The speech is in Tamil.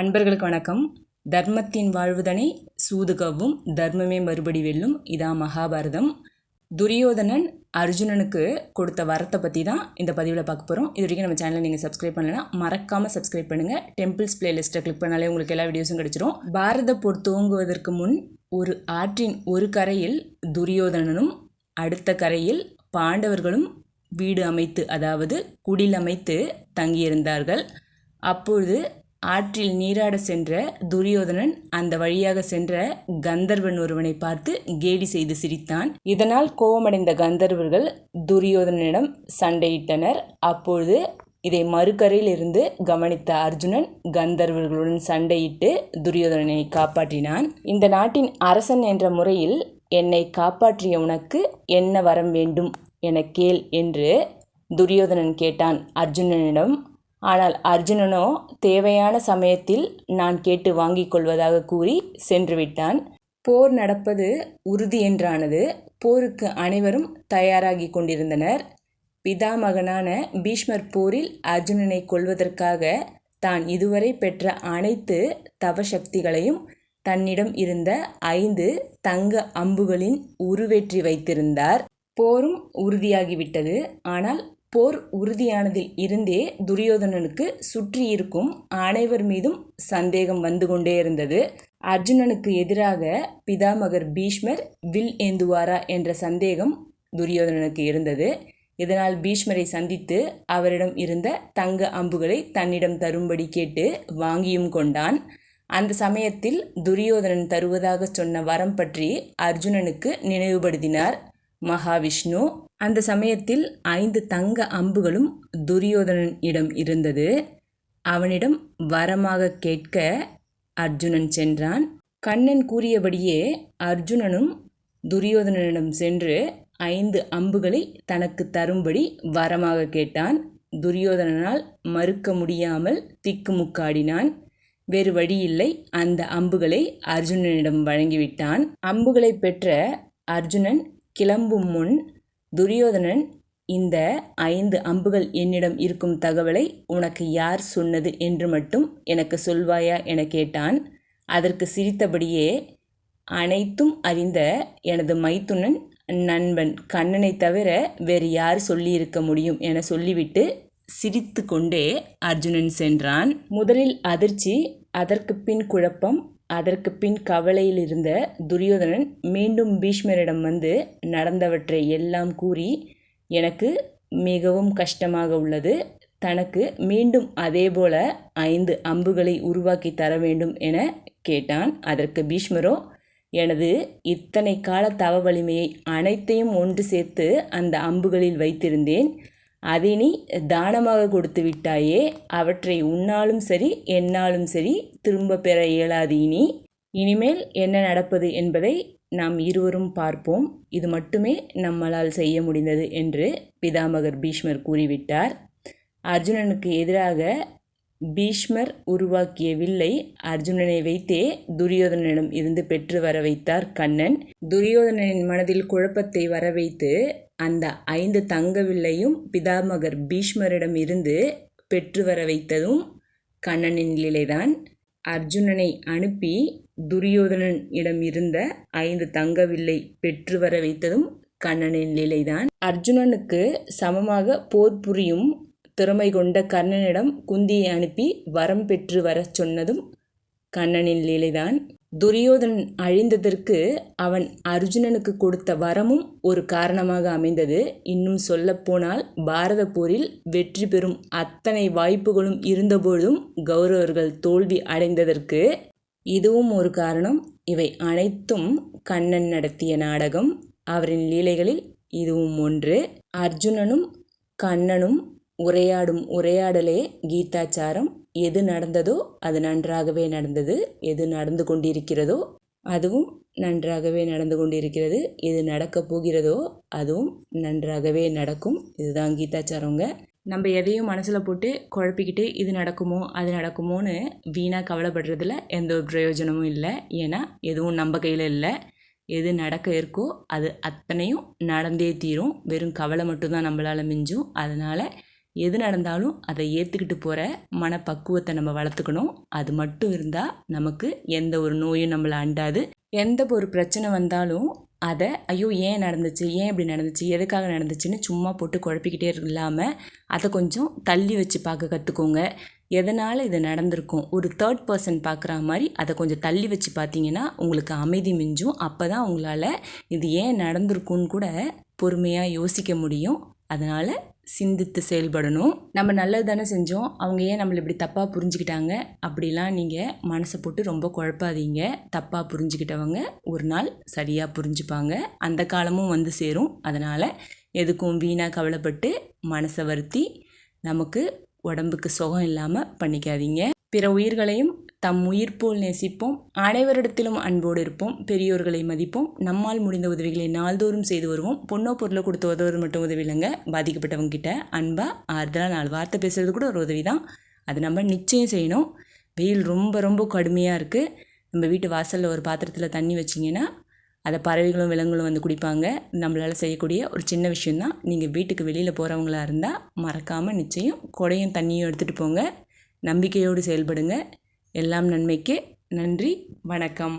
அன்பர்களுக்கு வணக்கம். தர்மத்தின் வாழ்வுதனை சூதுகவும் தர்மமே மறுபடி வெல்லும் இதான் மகாபாரதம். துரியோதனன் அர்ஜுனனுக்கு கொடுத்த வரத்தை பற்றி தான் இந்த பதிவில் பார்க்க போகிறோம் இது வரைக்கும் நம்ம சேனலை நீங்கள் சப்ஸ்கிரைப் பண்ணலைன்னா மறக்காமல் சப்ஸ்கிரைப் பண்ணுங்கள் டெம்பிள்ஸ் பிளேலிஸ்ட்டை கிளிக் பண்ணாலே உங்களுக்கு எல்லா வீடியோஸும் கிடைச்சிரும். பாரத போர் துவங்குவதற்கு முன் ஒரு ஆற்றின் ஒரு கரையில் துரியோதனனும் அடுத்த கரையில் பாண்டவர்களும் வீடு அமைத்து அதாவது குடில் அமைத்து தங்கியிருந்தார்கள். அப்பொழுது ஆற்றில் நீராட சென்ற துரியோதனன் அந்த வழியாக சென்ற கந்தர்வன் ஒருவனை பார்த்து கேலி செய்து சிரித்தான். இதனால் கோபமடைந்த கந்தர்வர்கள் துரியோதனனிடம் சண்டையிட்டனர். அப்பொழுது இதை மறுக்கரையில் இருந்து கவனித்த அர்ஜுனன் கந்தர்வர்களுடன் சண்டையிட்டு துரியோதனனை காப்பாற்றினான். இந்த நாட்டின் அரசன் என்ற முறையில் என்னை காப்பாற்றிய உனக்கு என்ன வரம் வேண்டும்? என கேள் என்று துரியோதனன் கேட்டான். அர்ஜுனனிடம் ஆனால் அர்ஜுனனோ தேவையான சமயத்தில் நான் கேட்டு வாங்கிக் கொள்வதாக கூறி சென்று விட்டான். போர் நடப்பது உறுதி என்றானது. போருக்கு அனைவரும் தயாராகி கொண்டிருந்தனர். பிதாமகனான பீஷ்மர் போரில் அர்ஜுனனை கொல்வதற்காக தான் இதுவரை பெற்ற அனைத்து தவசக்திகளையும் தன்னிடம் இருந்த ஐந்து தங்க அம்புகளின் உருவேற்றி வைத்திருந்தார். போரும் உறுதியாகிவிட்டது. ஆனால் போர் உறுதியானதில் இருந்தே துரியோதனனுக்கு சுற்றி இருக்கும் அனைவர் மீதும் சந்தேகம் வந்து கொண்டே இருந்தது. அர்ஜுனனுக்கு எதிராக பிதாமகர் பீஷ்மர் வில் ஏந்துவாரா என்ற சந்தேகம் துரியோதனனுக்கு இருந்தது. இதனால் பீஷ்மரை சந்தித்து அவரிடம் இருந்த தங்க அம்புகளை தன்னிடம் தரும்படி கேட்டு வாங்கியும் கொண்டான். அந்த சமயத்தில் துரியோதனன் தருவதாக சொன்ன வரம் பற்றி அர்ஜுனனுக்கு நினைவுபடுத்தினார். மகாவிஷ்ணு அந்த சமயத்தில் ஐந்து தங்க அம்புகளும் துரியோதனன் இடம் இருந்தது. அவனிடம் வரமாக கேட்க அர்ஜுனன் சென்றான். கண்ணன் கூறியபடியே அர்ஜுனனும் துரியோதனனிடம் சென்று ஐந்து அம்புகளை தனக்கு தரும்படி வரமாக கேட்டான். துரியோதனனால் மறுக்க முடியாமல் திக்குமுக்காடினான். வேறு வழியில்லை அந்த அம்புகளை அர்ஜுனனிடம் வழங்கிவிட்டான். அம்புகளை பெற்ற அர்ஜுனன் கிளம்பும் முன் துரியோதனன் இந்த ஐந்து அம்புகள் என்னிடம் இருக்கும் தகவலை உனக்கு யார் சொன்னது என்று மட்டும் எனக்கு சொல்வாயா என கேட்டான். அதற்கு சிரித்தபடியே அனைத்தும் அறிந்த எனது மைத்துனன் நண்பன் கண்ணனை தவிர வேறு யார் சொல்லியிருக்க முடியும் என சொல்லிவிட்டு சிரித்து கொண்டே அர்ஜுனன் சென்றான். முதலில் அதிர்ச்சி அதற்கு பின் குழப்பம் அதற்கு பின் கவலையில் இருந்த துரியோதனன் மீண்டும் பீஷ்மரிடம் வந்து நடந்தவற்றை எல்லாம் கூறி எனக்கு மிகவும் கஷ்டமாக உள்ளது. தனக்கு மீண்டும் அதேபோல ஐந்து அம்புகளை உருவாக்கி தர வேண்டும் என கேட்டான். அதற்கு பீஷ்மரோ எனது இத்தனை கால தவ வலிமையை அனைத்தையும் ஒன்று சேர்த்து அந்த அம்புகளில் வைத்திருந்தேன். அதை தானமாக கொடுத்து விட்டாயே அவற்றை உன்னாலும் சரி என்னாலும் சரி திரும்ப பெற இயலாது இனி. இனிமேல் என்ன நடப்பது என்பதை நாம் இருவரும் பார்ப்போம். இது மட்டுமே நம்மளால் செய்ய முடிந்தது என்று பிதாமகர் பீஷ்மர் கூறிவிட்டார். அர்ஜுனனுக்கு எதிராக பீஷ்மர் உருவாக்கிய வில்லை அர்ஜுனனை வைத்தே துரியோதனனிடம் இருந்து பெற்று வர வைத்தார் கண்ணன். துரியோதனனின் மனதில் குழப்பத்தை வர வைத்து அந்த ஐந்து தங்க வில்லையும் பிதாமகர் பீஷ்மரிடம் இருந்து பெற்று வர வைத்ததும் கண்ணனின் நிலைதான் அர்ஜுனனை அனுப்பி துரியோதனன் இடம் இருந்த ஐந்து தங்க வில்லை பெற்று வர வைத்ததும் கண்ணனின் நிலைதான் அர்ஜுனனுக்கு சமமாக போர் புரியும் திறமை கொண்ட கர்ணனிடம் குந்தியை அனுப்பி வரம் பெற்று வரச் சொன்னதும் கண்ணனின் லீலைதான் துரியோதனன் அழிந்ததற்கு அவன் அர்ஜுனனுக்கு கொடுத்த வரமும் ஒரு காரணமாக அமைந்தது. இன்னும் சொல்லப்போனால் பாரத போரில் வெற்றி பெறும் அத்தனை வாய்ப்புகளும் இருந்தபோதும் கௌரவர்கள் தோல்வி அடைந்ததற்கு இதுவும் ஒரு காரணம். இவை அனைத்தும் கண்ணன் நடத்திய நாடகம். அவரின் லீலைகளில் இதுவும் ஒன்று. அர்ஜுனனும் கண்ணனும் உரையாடும் உரையாடலே கீதாச்சாரம். எது நடந்ததோ அது நன்றாகவே நடந்தது. எது நடந்து கொண்டிருக்கிறதோ அதுவும் நன்றாகவே நடந்து கொண்டிருக்கிறது. எது நடக்கப் போகிறதோ அதுவும் நன்றாகவே நடக்கும். இதுதான் கீதாச்சாரங்க நம்ம எதையும் மனசில் போட்டு குழப்பிக்கிட்டு இது நடக்குமோ அது நடக்குமோன்னு வீணாக கவலைப்படுறதுல எந்த ஒரு பிரயோஜனமும் இல்லை. ஏன்னா எதுவும் நம்ம கையில் இல்லை. எது நடக்க இருக்கோ அது அத்தனையும் நடந்தே தீரும். வெறும் கவலை மட்டும்தான் நம்மளால் மிஞ்சும். அதனால் எது நடந்தாலும் அதை ஏற்றுக்கிட்டு போகிற மனப்பக்குவத்தை நம்ம வளர்த்துக்கணும். அது மட்டும் இருந்தால் நமக்கு எந்த ஒரு நோயும் நம்மளை அண்டாது. எந்த ஒரு பிரச்சனை வந்தாலும் அதை ஐயோ ஏன் நடந்துச்சு? ஏன் இப்படி நடந்துச்சு? எதுக்காக நடந்துச்சுன்னு சும்மா போட்டு குழப்பிக்கிட்டே இல்லாமல் அதை கொஞ்சம் தள்ளி வச்சு பார்க்க கற்றுக்கோங்க எதனால் இது நடந்திருக்கும்? ஒரு தேர்ட் பர்சன் பார்க்குற மாதிரி அதை கொஞ்சம் தள்ளி வச்சு பார்த்தீங்கன்னா உங்களுக்கு அமைதி மிஞ்சும். அப்போ தான் உங்களால் இது ஏன் நடந்திருக்குன்னு கூட பொறுமையாக யோசிக்க முடியும். அதனால் சிந்தித்து செயல்படணும். நம்ம நல்லது தானே செஞ்சோம். அவங்க ஏன் நம்மளை இப்படி தப்பாக புரிஞ்சுக்கிட்டாங்க? அப்படிலாம் நீங்கள் மனசை போட்டு ரொம்ப குழப்பாதீங்க. தப்பாக புரிஞ்சுக்கிட்டவங்க ஒரு நாள் சரியாக புரிஞ்சுப்பாங்க. அந்த காலமும் வந்து சேரும். அதனால் எதுக்கும் வீணாக கவலைப்பட்டு மனசை வருத்தி நமக்கு உடம்புக்கு சுகம் இல்லாமல் பண்ணிக்காதீங்க. பிற உயிர்களையும் தம் உயிர் போல் நேசிப்போம். அனைவரிடத்திலும் அன்போடு இருப்போம். பெரியோர்களை மதிப்போம். நம்மால் முடிந்த உதவிகளை நாள்தோறும் செய்து வருவோம். பொண்ணோ பொருளை கொடுத்து உதவுறது மட்டும் உதவி இல்லைங்க. பாதிக்கப்பட்டவங்க கிட்ட அன்பாக ஆறுதலாக நாலு வார்த்தை பேசுறது கூட ஒரு உதவி தான். அது நம்ம நிச்சயம் செய்யணும். வெயில் ரொம்ப ரொம்ப கடுமையாக இருக்குது நம்ம வீட்டு வாசலில் ஒரு பாத்திரத்தில் தண்ணி வச்சிங்கன்னா அதை பறவைகளும் விலங்குகளும் வந்து குடிப்பாங்க. நம்மளால் செய்யக்கூடிய ஒரு சின்ன விஷயந்தான் நீங்கள் வீட்டுக்கு வெளியில் போகிறவங்களா இருந்தால் மறக்காமல் நிச்சயம் குடையும் தண்ணியும் எடுத்துகிட்டு போங்க. நம்பிக்கையோடு செயல்படுங்க. எல்லாம் நன்மைக்கு நன்றி வணக்கம்.